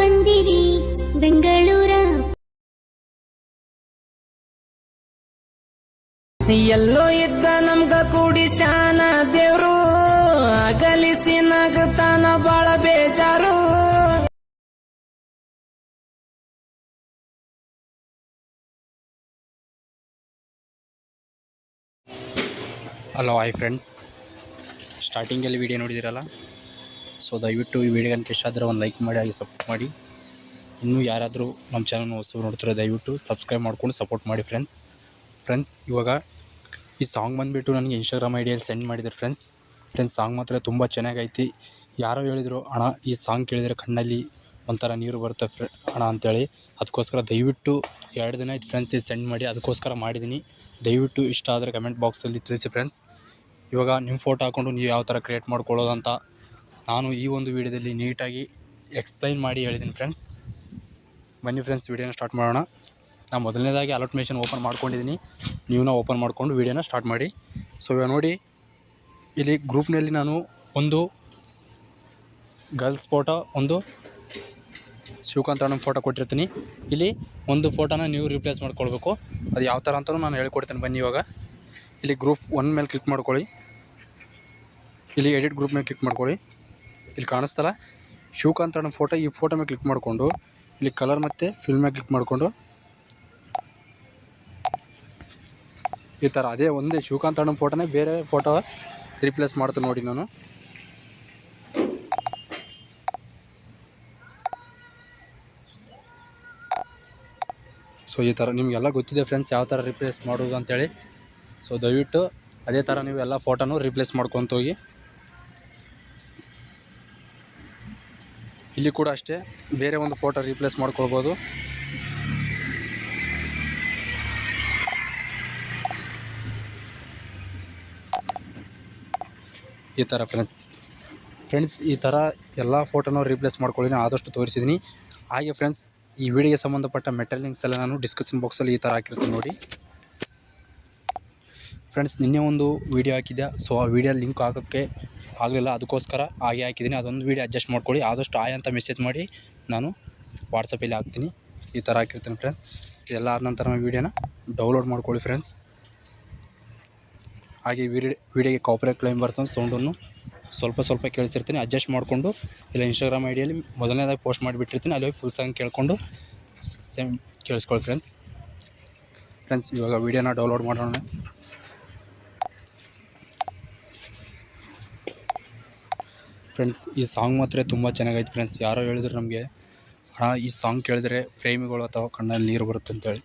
ಬಂದಿರಿ ಬೆಂಗಳೂರ. ಎಲ್ಲೋ ಇದ್ದ ನಮ್ಗ ಕೂಡಿಸ್ಯಾನ ದೇವ್ರು ಅಗಲಿಸಿ ನಗತಾನ ಬಾಳ ಬೇಜಾರು. ಹಲೋ ಹಾಯ್ ಫ್ರೆಂಡ್ಸ್ ಸ್ಟಾರ್ಟಿಂಗಲ್ಲಿ ವಿಡಿಯೋ ನೋಡಿದಿರಲ್ಲ? ಸೊ ದಯವಿಟ್ಟು ಈ ವಿಡಿಯೋಗೆ ಇಷ್ಟ ಆದರೆ ಒಂದು ಲೈಕ್ ಮಾಡಿ, ಹಾಗೆ ಸಪೋರ್ಟ್ ಮಾಡಿ. ಇನ್ನೂ ಯಾರಾದರೂ ನಮ್ಮ ಚಾನಲ್ ಹೊಸಬರು ನೋಡ್ತಾರೆ ದಯವಿಟ್ಟು ಸಬ್ಸ್ಕ್ರೈಬ್ ಮಾಡ್ಕೊಂಡು ಸಪೋರ್ಟ್ ಮಾಡಿ ಫ್ರೆಂಡ್ಸ್ ಫ್ರೆಂಡ್ಸ್ ಇವಾಗ ಈ ಸಾಂಗ್ ಬಂದುಬಿಟ್ಟು ನನಗೆ ಇನ್ಸ್ಟಾಗ್ರಾಮ್ ಐಡಿಯಲ್ಲಿ ಡಿಯಲ್ಲಿ ಸೆಂಡ್ ಮಾಡಿದ್ದಾರೆ ಫ್ರೆಂಡ್ಸ್ ಫ್ರೆಂಡ್ಸ್ ಸಾಂಗ್ ಮಾತ್ರ ತುಂಬ ಚೆನ್ನಾಗೈತಿ. ಯಾರೋ ಹೇಳಿದರು, ಅಣ್ಣ, ಈ ಸಾಂಗ್ ಕೇಳಿದರೆ ಕಣ್ಣಲ್ಲಿ ಒಂಥರ ನೀರು ಬರುತ್ತೆ ಫ್ರೆ, ಅಣ್ಣ, ಅಂತೇಳಿ. ಅದಕ್ಕೋಸ್ಕರ ದಯವಿಟ್ಟು ಎರಡು ದಿನ ಆಯ್ತು ಫ್ರೆಂಡ್ಸ್ ಇದು ಸೆಂಡ್ ಮಾಡಿ ಅದಕ್ಕೋಸ್ಕರ ಮಾಡಿದ್ದೀನಿ ದಯವಿಟ್ಟು ಇಷ್ಟ ಆದರೆ ಕಮೆಂಟ್ ಬಾಕ್ಸಲ್ಲಿ ತಿಳಿಸಿ ಫ್ರೆಂಡ್ಸ್ ಇವಾಗ ನಿಮ್ಮ ಫೋಟೋ ಹಾಕ್ಕೊಂಡು ನೀವು ಯಾವ ಥರ ಕ್ರಿಯೇಟ್ ಮಾಡ್ಕೊಳ್ಳೋದಂತ ನಾನು ಈ ಒಂದು ವಿಡಿಯೋದಲ್ಲಿ ನೀಟಾಗಿ ಎಕ್ಸ್ಪ್ಲೈನ್ ಮಾಡಿ ಹೇಳಿದ್ದೀನಿ ಫ್ರೆಂಡ್ಸ್ ಬನ್ನಿ ಫ್ರೆಂಡ್ಸ್ ವಿಡಿಯೋನ ಸ್ಟಾರ್ಟ್ ಮಾಡೋಣ. ನಾನು ಮೊದಲನೇದಾಗಿ ಅಲರ್ಟ್ ಮೆಷಿನ್ ಓಪನ್ ಮಾಡ್ಕೊಂಡಿದ್ದೀನಿ. ನೀವನ್ನ ಓಪನ್ ಮಾಡಿಕೊಂಡು ವಿಡಿಯೋನ ಸ್ಟಾರ್ಟ್ ಮಾಡಿ. ಸೊ ಇವಾಗ ನೋಡಿ, ಇಲ್ಲಿ ಗ್ರೂಪ್ನಲ್ಲಿ ನಾನು ಒಂದು ಗರ್ಲ್ಸ್ ಫೋಟೋ ಒಂದು ಶಿವಕಾಂತ್ ಅಣ್ಣನ ಫೋಟೋ ಕೊಟ್ಟಿರ್ತೀನಿ. ಇಲ್ಲಿ ಒಂದು ಫೋಟೋನ ನೀವು ರಿಪ್ಲೇಸ್ ಮಾಡ್ಕೊಳ್ಬೇಕು. ಅದು ಯಾವ ಥರ ಅಂತಲೂ ನಾನು ಹೇಳ್ಕೊಡ್ತೀನಿ ಬನ್ನಿ ಇವಾಗ. ಇಲ್ಲಿ ಗ್ರೂಪ್ ಒನ್ ಮೇಲೆ ಕ್ಲಿಕ್ ಮಾಡ್ಕೊಳ್ಳಿ. ಇಲ್ಲಿ ಎಡಿಟ್ ಗ್ರೂಪ್ ಮೇಲೆ ಕ್ಲಿಕ್ ಮಾಡ್ಕೊಳ್ಳಿ. ಇಲ್ಲಿ ಕಾಣಿಸ್ತಲ್ಲ? ಶಿವಕಾಂತ್ ಅಣ್ಣ ಫೋಟೋ, ಈ ಫೋಟೋ ಮೇಲೆ ಕ್ಲಿಕ್ ಮಾಡಿಕೊಂಡು, ಇಲ್ಲಿ ಕಲರ್ ಮತ್ತು ಫಿಲ್ಮ್ ಮೇಲೆ ಕ್ಲಿಕ್ ಮಾಡಿಕೊಂಡು, ಈ ಥರ ಅದೇ ಒಂದೇ ಶಿವಕಾಂತ್ ಅಣ್ಣ ಫೋಟೋನೇ ಬೇರೆ ಫೋಟೋ ರೀಪ್ಲೇಸ್ ಮಾಡ್ತೀನಿ ನೋಡಿ ನಾನು. ಸೊ ಈ ಥರ ನಿಮಗೆಲ್ಲ ಗೊತ್ತಿದೆ ಫ್ರೆಂಡ್ಸ್ ಯಾವ ಥರ ರಿಪ್ಲೇಸ್ ಮಾಡೋದು ಅಂತೇಳಿ. ಸೊ ದಯವಿಟ್ಟು ಅದೇ ಥರ ನೀವು ಎಲ್ಲ ಫೋಟೋನು ರಿಪ್ಲೇಸ್ ಮಾಡ್ಕೊತ ಹೋಗಿ. ಇಲ್ಲಿ ಕೂಡ ಅಷ್ಟೇ, ಬೇರೆ ಒಂದು ಫೋಟೋ ರೀಪ್ಲೇಸ್ ಮಾಡ್ಕೊಳ್ಬೋದು. ಈ ಥರ ಫ್ರೆಂಡ್ಸ್ ಫ್ರೆಂಡ್ಸ್ ಈ ಥರ ಎಲ್ಲ ಫೋಟೋನ ರೀಪ್ಲೇಸ್ ಮಾಡ್ಕೊಳ್ಳಿ ಆದಷ್ಟು ತೋರಿಸಿದ್ದೀನಿ ಹಾಗೆ ಫ್ರೆಂಡ್ಸ್ ಈ ವಿಡಿಯೋಗೆ ಸಂಬಂಧಪಟ್ಟ ಮೆಟಲ್ ಲಿಂಕ್ಸ್ ಎಲ್ಲ ನಾನು ಡಿಸ್ಕ್ರಿಪ್ಷನ್ ಬಾಕ್ಸಲ್ಲಿ ಈ ಥರ ಹಾಕಿರ್ತೀನಿ ನೋಡಿ. ಫ್ರೆಂಡ್ಸ್ ನಿನ್ನೆ ಒಂದು ವೀಡಿಯೋ ಹಾಕಿದ್ದೆ ಸೊ ಆ ವಿಡಿಯೋ ಲಿಂಕ್ ಹಾಕೋಕ್ಕೆ ಆಗಲಿಲ್ಲ ಅದಕ್ಕೋಸ್ಕರ ಹಾಗೆ ಹಾಕಿದ್ದೀನಿ. ಅದೊಂದು ವೀಡಿಯೋ ಅಡ್ಜಸ್ಟ್ ಮಾಡ್ಕೊಳ್ಳಿ. ಆದಷ್ಟು ಆಯ್ ಅಂತ ಮೆಸೇಜ್ ಮಾಡಿ ನಾನು ವಾಟ್ಸಪ್ಪಲ್ಲಿ ಹಾಕ್ತೀನಿ. ಈ ಥರ ಹಾಕಿರ್ತೀನಿ ಫ್ರೆಂಡ್ಸ್ ಇದೆಲ್ಲ ಆದ ನಂತರ ನಾವು ವೀಡಿಯೋನ ಡೌನ್ಲೋಡ್ ಮಾಡ್ಕೊಳ್ಳಿ ಫ್ರೆಂಡ್ಸ್ ಹಾಗೆ ವಿಡಿಯೋ ವೀಡಿಯೋಗೆ ಕಾಪರೇಟ್ ಕ್ಲೈಮ್ ಬರ್ತದೆ ಸೌಂಡನ್ನು ಸ್ವಲ್ಪ ಸ್ವಲ್ಪ ಕೇಳಿಸಿರ್ತೀನಿ. ಅಡ್ಜಸ್ಟ್ ಮಾಡಿಕೊಂಡು, ಇಲ್ಲ ಇನ್ಸ್ಟಾಗ್ರಾಮ್ ಐಡಿಯಲ್ಲಿ ಡಿಯಲ್ಲಿ ಮೊದಲನೇದಾಗಿ ಪೋಸ್ಟ್ ಮಾಡಿಬಿಟ್ಟಿರ್ತೀನಿ. ಅಲ್ಲಿ ಫುಲ್ ಸಾಂಗ್ ಕೇಳ್ಕೊಂಡು ಸೇಮ್ ಕೇಳಿಸ್ಕೊಳ್ಳಿ ಫ್ರೆಂಡ್ಸ್ ಫ್ರೆಂಡ್ಸ್ ಇವಾಗ ವೀಡಿಯೋನ ಡೌನ್ಲೋಡ್ ಮಾಡೋಣ. ಫ್ರೆಂಡ್ಸ್ ಈ ಸಾಂಗ್ ಮಾತ್ರ ತುಂಬ ಚೆನ್ನಾಗೈತೆ ಫ್ರೆಂಡ್ಸ್ ಯಾರೋ ಹೇಳಿದ್ರು ನಮಗೆ, ಅಣ್ಣ, ಈ ಸಾಂಗ್ ಕೇಳಿದ್ರೆ ಪ್ರೇಮಿಗಳು ಅಥವಾ ಕಣ್ಣಲ್ಲಿ ನೀರು ಬರುತ್ತೆ ಅಂತೇಳಿ.